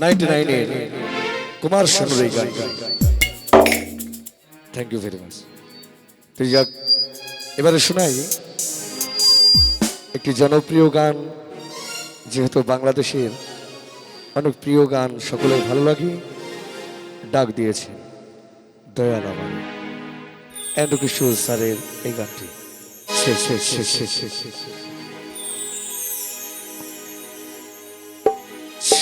Ninety নাইনের কুমার শানুর এই গান থ্যাংক ইউ ভেরি মাচ তো যাক এবারে শোনাই একটি জনপ্রিয় গান, যেহেতু বাংলাদেশের অনেক প্রিয় গান সকলের ভালো লাগে, ডাক দিয়েছে দয়াল আমার অ্যান্ড্রু কিশোর স্যারের এই গানটি। শেষ শেষ শেষ শেষ সে সে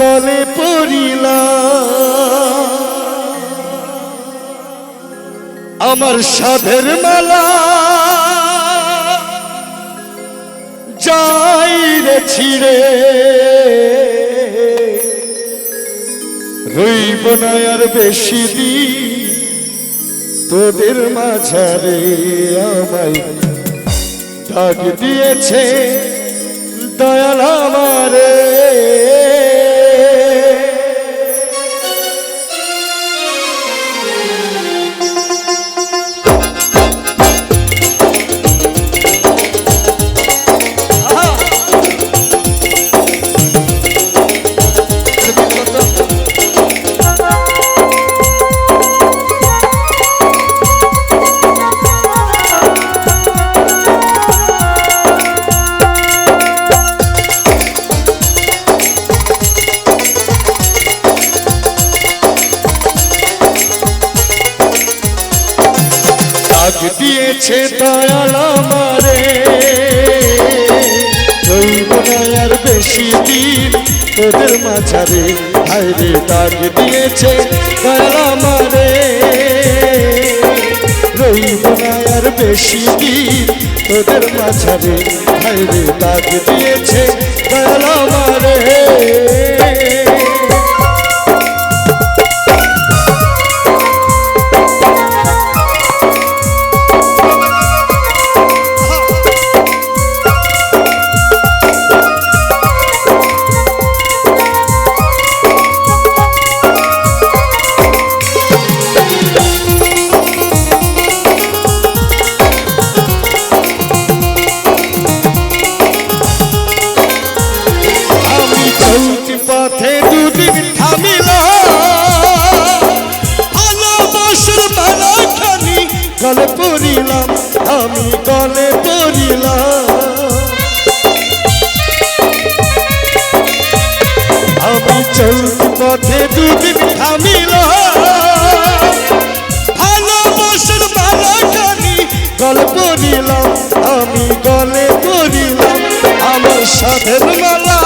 গলে পড়িলাম আমার সাধের মালা যাই রে ছিড়ে। রইব না আর বেশি দিন তোদের মাঝারে আমায়। ডাক দিয়েছে দয়াল আমারে। ডাক দিয়েছে দয়াল আর বেশি দিন তোদের মাঝারে। হায়রে ডাক দিয়েছে দয়াল আমারে। রইব আর বেশি দিন তোদের মাঝারে। হায়রে ডাক দিয়েছে আমি গলে পড়িলাম আমি চলতি পথে দুদিন থামিলাম ভালোবাসার মালাখানি গলে পড়িলাম আমি গলে পড়িলাম আমার সাধের মালা।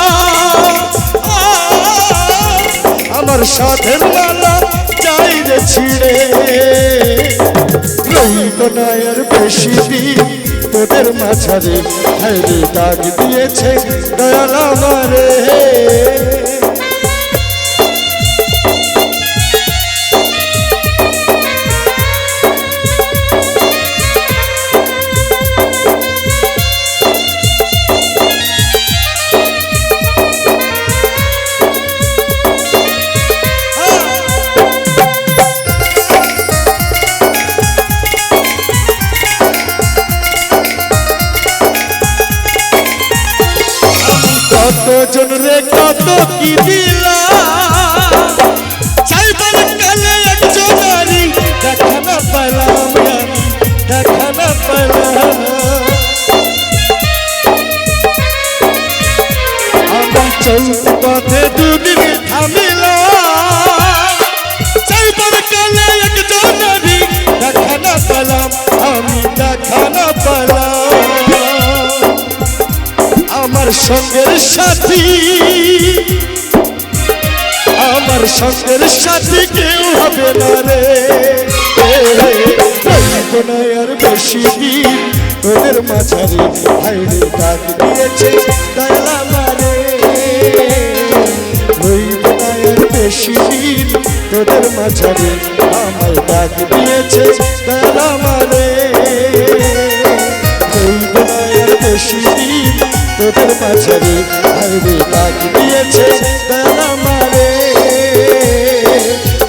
আমার সাধের মালা চাই ছিড়ে। রইব না আর বেশি দিন তোদের মাঝারে হাইরে দাগ দিয়েছে দয়াল আমারে। কতজন রে কত কি দিলা? আমার সঙ্গের সাথী। আমার সঙ্গের সাথী কেউ হবে না রে। আর বেশি দিন তোদের মাঝারে হাইরে ডাক দিয়েছে দয়াল না আর বেশি দিন তোদের মাঝারে আমায় ডাক দিয়েছে দয়াল আমারে রইব না আর বেশি তোদের পাশে দিয়েছে। মারে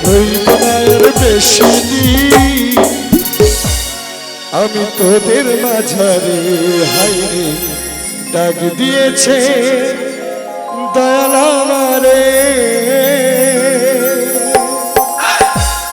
রইব আর বেশি আমি তোদের মাঝারে হাইরে ডাক দিয়েছে। দয়ালা আমারে